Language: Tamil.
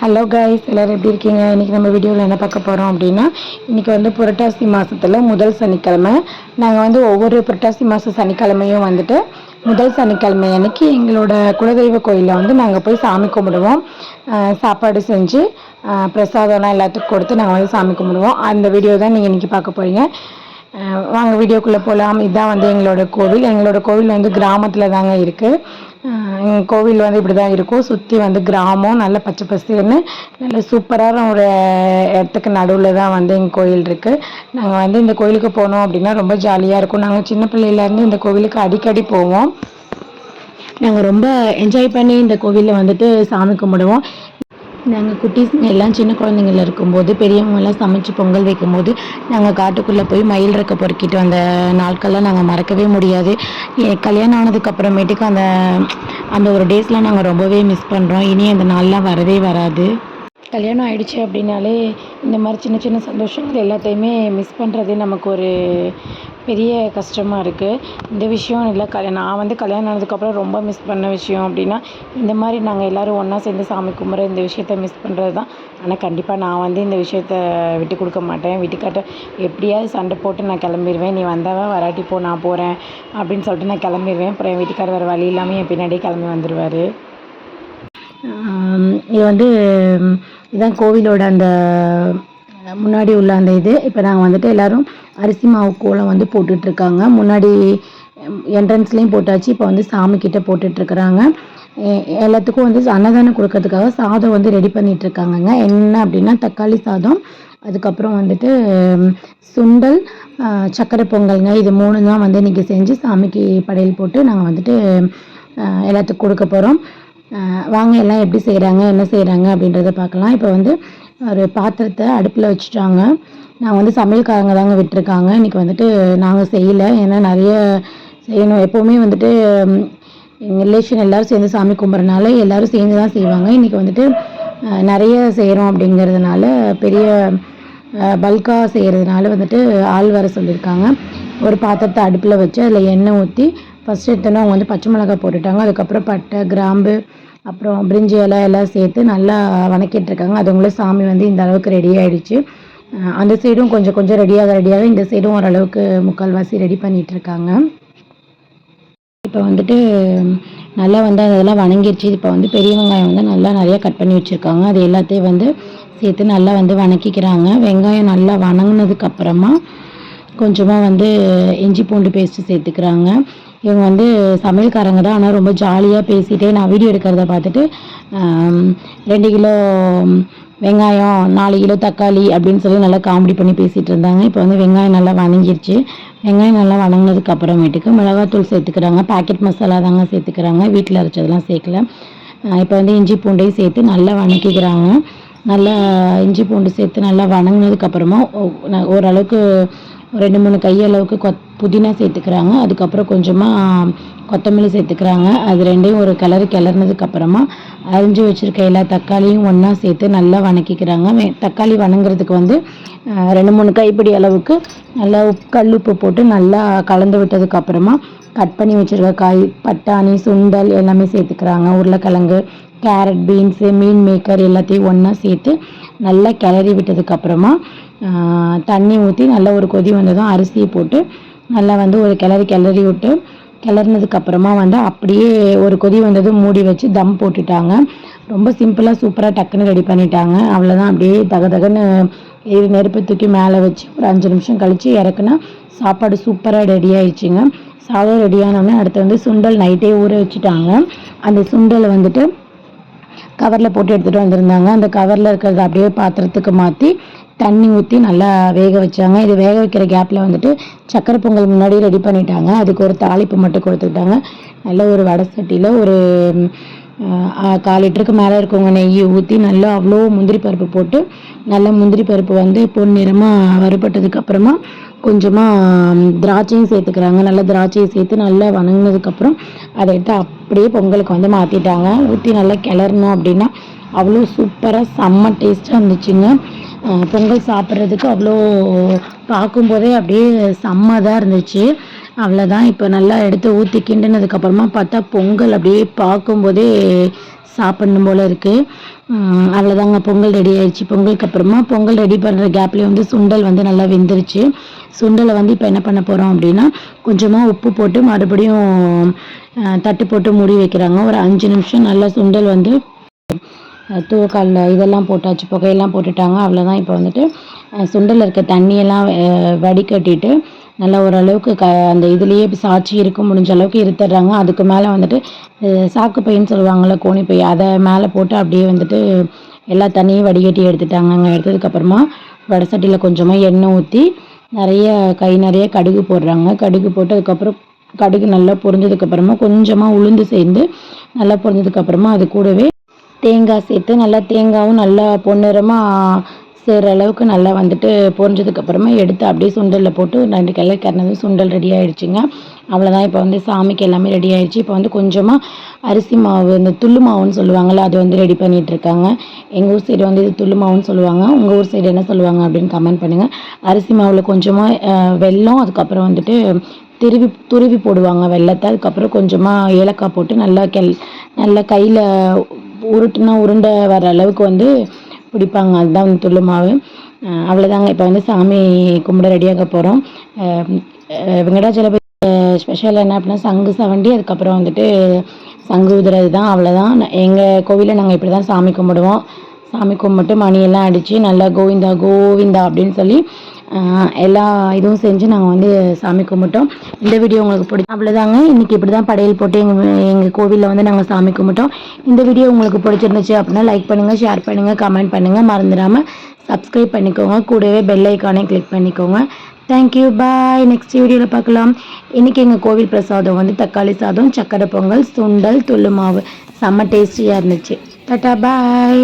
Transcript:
ஹலோ கைஸ் எல்லோரும் எப்படி இருக்கீங்க? இன்றைக்கி நம்ம வீடியோவில் என்ன பார்க்க போகிறோம் அப்படின்னா இன்றைக்கி வந்து புரட்டாசி மாதத்தில் முதல் சனிக்கிழமை. நாங்கள் வந்து ஒவ்வொரு புரட்டாசி மாதம் சனிக்கிழமையும் வந்துட்டு முதல் சனிக்கிழமை அன்னைக்கு எங்களோட குலதெய்வ கோயிலில் வந்து நாங்கள் போய் சாமி கும்பிடுவோம். சாப்பாடு செஞ்சு பிரசாதம்லாம் எல்லாத்துக்கும் கொடுத்து நாங்கள் வந்து சாமி கும்பிடுவோம். அந்த வீடியோ தான் நீங்கள் இன்றைக்கி பார்க்க போகிறீங்க வாங்க வீடியோக்குள்ளே போகலாம் இதுதான் வந்து எங்களோட கோவில். எங்களோட கோவில் வந்து கிராமத்தில் தாங்க இருக்குது கோவில் வந்து இப்படி தான் இருக்கும். சுற்றி வந்து கிராமம் நல்ல பச்சை பசுன்னு நல்ல சூப்பரான ஒரு இடத்துக்கு நடுவில் தான் வந்து எங்கள் கோயில் இருக்குது நாங்கள் வந்து இந்த கோயிலுக்கு போனோம் அப்படின்னா ரொம்ப ஜாலியாக இருக்கும். நாங்கள் சின்ன பிள்ளையிலேருந்து இந்த கோவிலுக்கு அடிக்கடி போவோம். நாங்கள் ரொம்ப என்ஜாய் பண்ணி இந்த கோவிலில் வந்துட்டு சாமி கும்பிடுவோம். நாங்கள் குட்டீஸ் எல்லாம் சின்ன குழந்தைங்கள இருக்கும்போது பெரியவங்கெல்லாம் சமைச்சு பொங்கல் வைக்கும்போது நாங்கள் காட்டுக்குள்ளே போய் மயில் ரெக்க பொறுக்கிட்டு வந்த நாட்கள்லாம் நாங்கள் மறக்கவே முடியாது. கல்யாணம் ஆனதுக்கப்புறமேட்டுக்கு அந்த அந்த ஒரு டேஸ்லாம் நாங்கள் ரொம்பவே மிஸ் பண்ணுறோம் இனி அந்த நாள்லாம் வரவே வராது. கல்யாணம் ஆயிடுச்சு அப்படின்னாலே இந்த மாதிரி சின்ன சின்ன சந்தோஷங்கள் எல்லாத்தையுமே மிஸ் பண்ணுறதே நமக்கு ஒரு பெரிய கஷ்டமாக இருக்குது இந்த விஷயம் இல்லை கல்யாணம் நான் வந்து கல்யாணம் ஆனதுக்கப்புறம் ரொம்ப மிஸ் பண்ண விஷயம் அப்படின்னா இந்த மாதிரி நாங்கள் எல்லோரும் ஒன்றா சேர்ந்து சாமி கும்பிட்ற இந்த விஷயத்த மிஸ் பண்ணுறது தான். ஆனால் கண்டிப்பாக நான் வந்து இந்த விஷயத்த விட்டு கொடுக்க மாட்டேன். வீட்டுக்காட்ட எப்படியாவது சண்டை போட்டு நான் கிளம்பிடுவேன் நீ வந்தவன் வராட்டி போ நான் போகிறேன் அப்படின்னு சொல்லிட்டு நான் கிளம்பிடுவேன் அப்புறம் என் வீட்டுக்காரர் வேறு வழி இல்லாமல் என் பின்னாடியே கிளம்பி வந்துடுவார் இது வந்து இதுதான் கோவிலோட அந்த முன்னாடி உள்ள அந்த இது. இப்போ நாங்கள் வந்துட்டு எல்லாரும் அரிசி மாவு கோலம் வந்து போட்டுட்ருக்காங்க. முன்னாடி என்ட்ரன்ஸ்லேயும் போட்டாச்சு இப்போ வந்து சாமி கிட்ட போட்டுட்ருக்குறாங்க எல்லாத்துக்கும் வந்து அன்னதானம் கொடுக்கறதுக்காக சாதம் வந்து ரெடி பண்ணிகிட்ருக்காங்கங்க என்ன அப்படின்னா தக்காளி சாதம் அதுக்கப்புறம் வந்துட்டு சுண்டல் சக்கரை பொங்கல்ங்க. இது மூணு தான் வந்து இன்றைக்கி செஞ்சு சாமிக்கு படையல் போட்டு நாங்கள் வந்துட்டு எல்லாத்துக்கும் கொடுக்க போகிறோம் வாங்க எல்லாம் எப்படி செய்கிறாங்க என்ன செய்கிறாங்க அப்படின்றத பார்க்கலாம். இப்போ வந்து ஒரு பாத்திரத்தை அடுப்பில் வச்சுட்டாங்க. நான் வந்து சமையல்காரங்க தாங்க விட்டுருக்காங்க. இன்றைக்கி வந்துட்டு நாங்கள் செய்யலை. ஏன்னா நிறைய செய்யணும். எப்போவுமே வந்துட்டு எங்கள் ரிலேஷன் எல்லோரும் சேர்ந்து சாமி கும்பிட்றனால எல்லோரும் சேர்ந்து தான் செய்வாங்க. இன்றைக்கி வந்துட்டு நிறைய செய்கிறோம் அப்படிங்கிறதுனால பெரிய பல்காக செய்கிறதுனால வந்துட்டு ஆள் வர சொல்லியிருக்காங்க. ஒரு பாத்திரத்தை அடுப்பில் வச்சு அதில் எண்ணெய் ஊற்றி ஃபஸ்ட்டு எடுத்தோன்னே அவங்க வந்து பச்சை மிளகாய் போட்டுட்டாங்க. அதுக்கப்புறம் பட்டை கிராம்பு அப்புறம் பிரிஞ்சி இலை எல்லாம் சேர்த்து நல்லா வணக்கிட்டு இருக்காங்க அதுங்களும் சாமி வந்து இந்த அளவுக்கு ரெடி ஆயிடுச்சு. அந்த சைடும் கொஞ்சம் கொஞ்சம் ரெடியாக ரெடியாக இந்த சைடும் ஓரளவுக்கு முக்கால்வாசி ரெடி பண்ணிட்டு இருக்காங்க இப்போ வந்துட்டு நல்லா வந்து அதெல்லாம் வணங்கிடுச்சு இப்போ வந்து பெரிய வெங்காயம் வந்து நல்லா நிறையா கட் பண்ணி வச்சுருக்காங்க. அது எல்லாத்தையும் வந்து சேர்த்து நல்லா வந்து வணக்கிக்கிறாங்க. வெங்காயம் நல்லா வணங்கினதுக்கப்புறமா கொஞ்சமாக வந்து இஞ்சி பூண்டு பேஸ்ட்டு சேர்த்துக்கிறாங்க. இவங்க வந்து சமையல்காரங்க தான். ஆனால் ரொம்ப ஜாலியாக பேசிகிட்டே நான் வீடியோ எடுக்கிறத பார்த்துட்டு ரெண்டு கிலோ வெங்காயம் நாலு கிலோ தக்காளி அப்படின்னு சொல்லி நல்லா காமெடி பண்ணி பேசிகிட்டு இருந்தாங்க. இப்போ வந்து வெங்காயம் நல்லா வணங்கிருச்சு. வெங்காயம் நல்லா வணங்கினதுக்கு அப்புறமேட்டுக்கு மிளகாத்தூள் சேர்த்துக்கிறாங்க. பாக்கெட் மசாலா தாங்க சேர்த்துக்கிறாங்க. வீட்டில் அரைச்சதெல்லாம் சேர்க்கல. இப்போ வந்து இஞ்சி பூண்டையும் சேர்த்து நல்லா வணக்கிக்கிறாங்க. நல்லா இஞ்சி பூண்டு சேர்த்து நல்லா வணங்கினதுக்கப்புறமா ஓ- ந- ஓரளவுக்கு ரெண்டு மூணு கையளவுக்கு கொத் புதினா சேர்த்துக்கிறாங்க. அதுக்கப்புறம் கொஞ்சமாக கொத்தமல்லி சேர்த்துக்கிறாங்க. அது ரெண்டையும் ஒரு கிளறு கிளறினதுக்கப்புறமா அரிஞ்சு வச்சுருக்க எல்லா தக்காளியும் ஒன்றா சேர்த்து நல்லா வணக்கிக்கிறாங்க. தக்காளி வணங்குறதுக்கு வந்து ரெண்டு மூணு கைப்பிடி அளவுக்கு நல்லா உப்பு கல் உப்பு போட்டு நல்லா கலந்து விட்டதுக்கப்புறமா கட் பண்ணி வச்சுருக்க காய் பட்டாணி சுண்டல் எல்லாமே சேர்த்துக்கிறாங்க. உருளைக்கிழங்கு கேரட் பீன்ஸு மீன் மேக்கர் எல்லாத்தையும் ஒன்றா சேர்த்து நல்லா கிளறி விட்டதுக்கப்புறமா தண்ணி ஊற்றி நல்லா ஒரு கொதி வந்ததும் அரிசியை போட்டு நல்லா வந்து ஒரு கிளறி கிளறி விட்டு கிளறினதுக்கப்புறமா வந்து அப்படியே ஒரு கொதி வந்ததும் மூடி வச்சு தம் போட்டுட்டாங்க. ரொம்ப சிம்பிளாக சூப்பராக டக்குன்னு ரெடி பண்ணிட்டாங்க. அவ்வளோதான் அப்படியே தக தகன்னு எரி நெருப்பு தூக்கி மேலே வச்சு ஒரு அஞ்சு நிமிஷம் கழித்து இறக்குனா சாப்பாடு சூப்பராக ரெடி ஆயிடுச்சுங்க. சாதம் ரெடி ஆனோடனே அடுத்து வந்து சுண்டல் நைட்டே ஊற வச்சுட்டாங்க. அந்த சுண்டலை வந்துட்டு கவரில் போட்டு எடுத்துகிட்டு வந்திருந்தாங்க. அந்த கவரில் இருக்கிறத அப்படியே பாத்திரத்துக்கு மாற்றி தண்ணி ஊற்றி நல்லா வேக வச்சாங்க. இது வேக வைக்கிற கேப்பில் வந்துட்டு சக்கரை பொங்கல் முன்னாடி ரெடி பண்ணிட்டாங்க. அதுக்கு ஒரு தாளிப்பு மட்டும் கொடுத்துக்கிட்டாங்க. நல்ல ஒரு வடை சட்டியில் ஒரு கால் லிட்டருக்கு மேலே இருக்கவங்க நெய்யை ஊற்றி நல்லா அவ்வளோ முந்திரி பருப்பு போட்டு நல்லா முந்திரி பருப்பு வந்து பொன்னிறமாக நிறமாக வறுபட்டதுக்கப்புறமா கொஞ்சமாக திராட்சையும் சேர்த்துக்கிறாங்க. நல்லா திராட்சையை சேர்த்து நல்லா வணங்கினதுக்கப்புறம் அதை எடுத்து அப்படியே பொங்கலுக்கு வந்து மாற்றிட்டாங்க ஊற்றி நல்லா கிளறணும் அப்படின்னா அவ்வளோ சூப்பராக செம்ம டேஸ்ட்டாக இருந்துச்சுங்க. பொங்கல் சாப்பிட்றதுக்கு அவ்வளோ பார்க்கும்போதே அப்படியே செம்மதாக இருந்துச்சு. அவ்வளோதான் இப்போ நல்லா எடுத்து ஊற்றி கிண்டினதுக்கப்புறமா பார்த்தா பொங்கல் அப்படியே பார்க்கும்போதே சாப்பிடணும் போல் இருக்குது அவ்வளோதாங்க பொங்கல் ரெடி ஆயிடுச்சு. பொங்கலுக்கு அப்புறமா பொங்கல் ரெடி பண்ணுற கேப்லேயே வந்து சுண்டல் வந்து நல்லா வெந்துருச்சு. சுண்டலை வந்து இப்போ என்ன பண்ண போகிறோம் அப்படின்னா கொஞ்சமாக உப்பு போட்டு மறுபடியும் தட்டு போட்டு மூடி வைக்கிறாங்க. ஒரு அஞ்சு நிமிஷம் நல்லா சுண்டல் வந்து தூக்காலில் இதெல்லாம் போட்டாச்சு புகையெல்லாம் போட்டுட்டாங்க. அவ்வளோதான் இப்போ வந்துட்டு சுண்டலில் இருக்க தண்ணியெல்லாம் வடிகட்டிட்டு நல்லா ஓரளவுக்கு க அந்த இதுலேயே சாட்சி இருக்க முடிஞ்ச அளவுக்கு இருத்துடுறாங்க அதுக்கு மேலே வந்துட்டு சாக்கு பையன்னு சொல்லுவாங்கள்ல கோணி பை அதை மேலே போட்டு அப்படியே வந்துட்டு எல்லா தண்ணியும் வடிகட்டி எடுத்துட்டாங்கங்க எடுத்ததுக்கப்புறமா வடை சட்டியில் கொஞ்சமாக எண்ணெய் ஊற்றி நிறைய கை நிறைய கடுகு போடுறாங்க. கடுகு போட்டு அதுக்கப்புறம் கடுகு நல்லா பொரிஞ்சதுக்கப்புறமா கொஞ்சமாக உளுந்து சேர்ந்து நல்லா பொரிஞ்சதுக்கப்புறமா அது கூடவே தேங்காய் சேர்த்து நல்லா தேங்காயும் நல்லா பொன்னிறமாக சேர்கிற அளவுக்கு நல்லா வந்துட்டு பொரிஞ்சதுக்கப்புறமா எடுத்து அப்படியே சுண்டலில் போட்டு ரெண்டு கிளை கறனதும் சுண்டல் ரெடி ஆகிடுச்சிங்க அவ்வளோதான் இப்போ வந்து சாமிக்கு எல்லாமே ரெடி ஆயிடுச்சு. இப்போ வந்து கொஞ்சமாக அரிசி மாவு இந்த துள்ளு மாவுன்னு சொல்லுவாங்கள்ல அது வந்து ரெடி பண்ணிகிட்ருக்காங்க இருக்காங்க. எங்கள் ஊர் சைடு வந்து இது துள்ளு மாவுன்னு சொல்லுவாங்க. உங்கள் ஊர் சைடு என்ன சொல்லுவாங்க அப்படின்னு கமெண்ட் பண்ணுங்கள் அரிசி மாவில் கொஞ்சமாக வெல்லம் அதுக்கப்புறம் வந்துட்டு திருவி துருவி போடுவாங்க வெள்ளத்தை அதுக்கப்புறம் கொஞ்சமாக ஏலக்காய் போட்டு நல்லா கெல் நல்லா கையில் உருட்டுனா உருண்டை வர அளவுக்கு வந்து பிடிப்பாங்க. அதுதான் வந்து துள்ளுமாவு அவ்வளோதாங்க இப்போ வந்து சாமி கும்பிட ரெடியாக போகிறோம் வெங்கடாச்சலபதி ஸ்பெஷல் என்ன அப்படின்னா சங்கு சவண்டி அதுக்கப்புறம் வந்துட்டு சங்கு உதுறது தான் அவ்வளோதான் எங்கள் கோவிலில் நாங்கள் இப்படி தான் சாமி கும்பிடுவோம். சாமி கும்பிட்டு மணியெல்லாம் அடித்து நல்லா கோவிந்தா கோவிந்தா அப்படின்னு சொல்லி எல்லா இதுவும் செஞ்சு நாங்கள் வந்து சாமி கும்பிட்டோம். இந்த வீடியோ உங்களுக்கு பிடிச்சி அவ்வளோதாங்க இன்றைக்கி இப்படி தான் படையல் போட்டு எங்கள் எங்கள் கோவிலில் வந்து நாங்கள் சாமி கும்பிட்டோம். இந்த வீடியோ உங்களுக்கு பிடிச்சிருந்துச்சு அப்படின்னா லைக் பண்ணுங்கள் ஷேர் பண்ணுங்கள் கமெண்ட் பண்ணுங்கள் மறந்துடாமல் சப்ஸ்கிரைப் பண்ணிக்கோங்க. கூடவே பெல் ஐக்கானே கிளிக் பண்ணிக்கோங்க. தேங்க்யூ பாய் நெக்ஸ்ட் வீடியோவில் பார்க்கலாம். இன்றைக்கி எங்கள் கோவில் பிரசாதம் வந்து தக்காளி சாதம் சக்கரை பொங்கல் சுண்டல் துள்ளு மாவு செம்ம டேஸ்டியாக இருந்துச்சு. டாட்டா பாய்